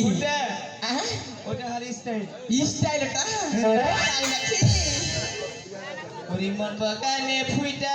ওটা ওটা হার স্টাইল স্টাইলটা তাই নাকি বাগানে ফুইটা